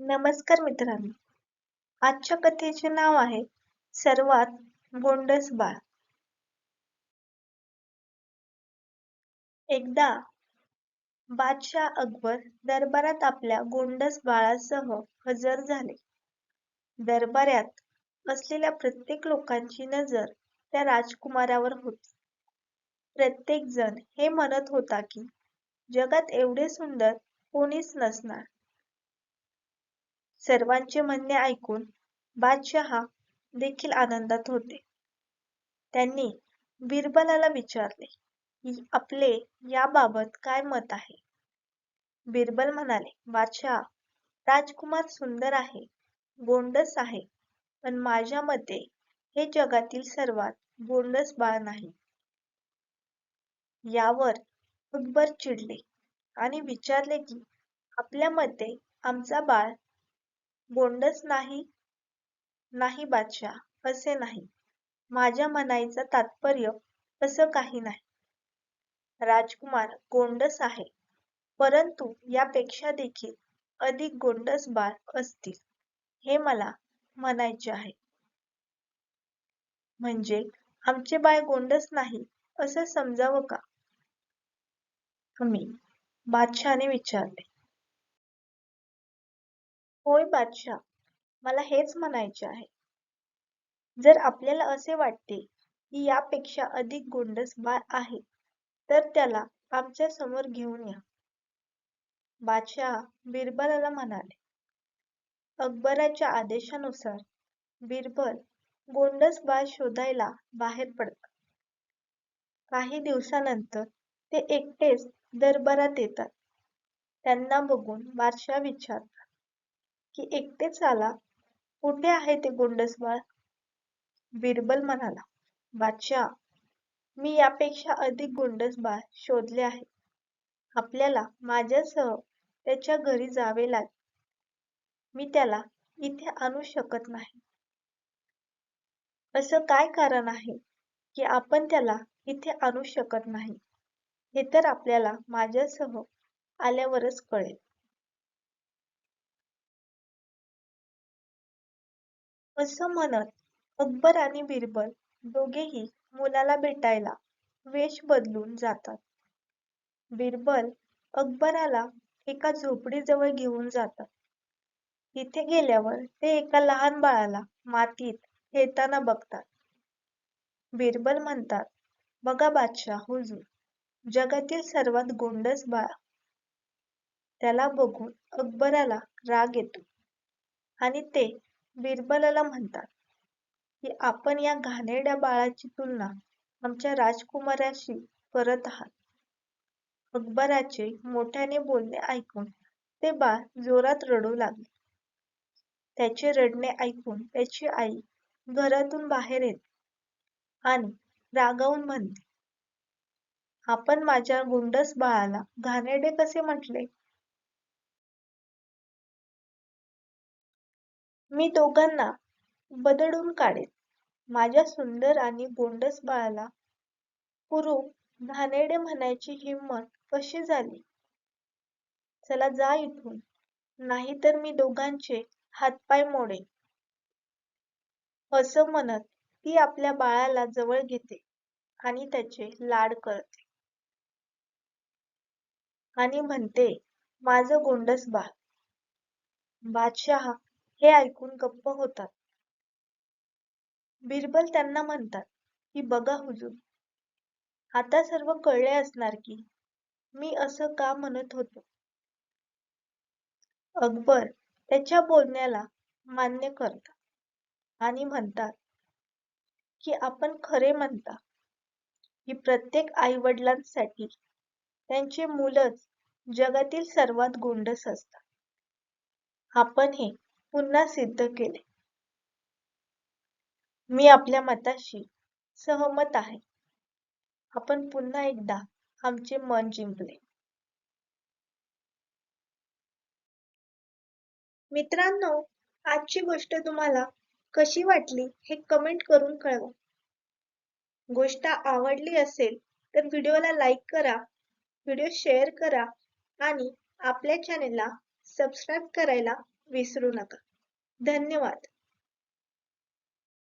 नमस्कार मित्रांनो. आजच्या कथेचे नाव आहे सर्वात गोंडस बाळ. एकदा बादशाह अकबर दरबारात आपल्या गोंडस बाळासह हजर झाले. दरबारात असलेल्या प्रत्येक लोकांची नजर त्या राजकुमारावर होती. प्रत्येक जण हे म्हणत होता की जगात एवढे सुंदर कोणीच नसणार. सर्वांचे म्हणणे ऐकून बादशहा देखील आनंदात होते. त्यांनी बिरबलाला विचारले की आपले याबाबत काय मत आहे? बिरबल म्हणाले बादशाह राजकुमार सुंदर आहे गोंडस आहे पण माझ्या मते हे जगातील सर्वात गोंडस बाळ नाही. यावर अकबर चिडले आणि विचारले की आपल्या मते आमचा बाळ गोंडस नाही नाही बादशाह असे नाही. माझ्या म्हणायचं तात्पर्य असं काही नाही. राजकुमार गोंडस आहे परंतु यापेक्षा देखील अधिक गोंडस बाळ असतील हे मला म्हणायचे आहे. म्हणजे आमचे बाळ गोंडस नाही असं समजावं का? मी बादशहाने विचारले. होय बादशाह मला हेच म्हणायचे आहे. जर आपल्याला असे वाटते की यापेक्षा अधिक गोंडस बाळ आहे तर त्याला आमच्यासमोर घेऊन या. बादशाह बिरबलाला म्हणाले अकबराच्या आदेशानुसार बिरबल गोंडस बाळ शोधायला बाहेर पडतात. काही दिवसानंतर ते एकटेच दरबारात येतात. त्यांना बघून बादशाह विचारतो. की एकटेच आला कुठे आहे ते गोंडस बाळ बिरबल म्हणाला बादशाह मी यापेक्षा अधिक गोंडस बाळ शोधले आहे. आपल्याला माझ्यासह त्याच्या घरी जावे लागेल मी त्याला इथे आणू शकत नाही. असं काय कारण आहे की आपण त्याला इथे आणू शकत नाही? हे तर आपल्याला माझ्यासह आल्यावरच कळेल. असं म्हणत अकबर आणि बिरबल दोघेही मुलाला भेटायला वेश बदलून जातात. बिरबल अकबराला एका झोपडीजवळ घेऊन जातात. तिथे गेल्यावर ते एका लहान बाळाला मातीत खेळताना बघतात. बिरबल म्हणतात बघा बादशाह हुजूर जगातील सर्वात गोंडस बाळ. त्याला बघून अकबराला राग येतो आणि ते बिरबलाला म्हणतात की आपण या घाणेरड्या बाळाची तुलना आमच्या राजकुमाराशी करत आहात. अकबराचे मोठ्याने बोलणे ऐकून ते बाळ जोरात रडू लागले. त्याचे रडणे ऐकून त्याची आई घरातून बाहेर येते आणि रागावून म्हणते आपण माझ्या गुंडस बाळाला घाणेरडे कसे म्हटले? मी दोघांना बदडून काढेन. माझ्या सुंदर आणि गोंडस बाळाला कुरूप घाणेरडे म्हणायची हिंमत कशी झाली? चला जा इथून. नाहीतर मी दोघांचे हातपाय मोडेन. असं म्हणत ती आपल्या बाळाला जवळ घेते आणि त्याचे लाड करते. आणि म्हणते माझं गोंडस बाळ. बादशाह हे ऐकून गप्प होतात. बिरबल त्यांना म्हणतात की बघा हुजूर आता सर्व कळले असणार की मी असं का म्हणत होतो? अकबर त्याच्या बोलण्याला मान्य करतात आणि म्हणतात की आपण खरे म्हणता की प्रत्येक आई वडिलांसाठी त्यांचे मुलंच जगातील सर्वात गोंडस असतात आपण हे पुन्हा सिद्ध केले. मी आपल्या मताशी सहमत आहे. आपण पुन्हा एकदा आमचे मन जिंकले. मित्रांनो आजची गोष्ट तुम्हाला कशी वाटली हे कमेंट करून कळवा. गोष्ट आवडली असेल तर व्हिडिओला लाईक करा व्हिडिओ शेअर करा आणि आपल्या चॅनेलला सबस्क्राईब करायला विसरू नका. धन्यवाद.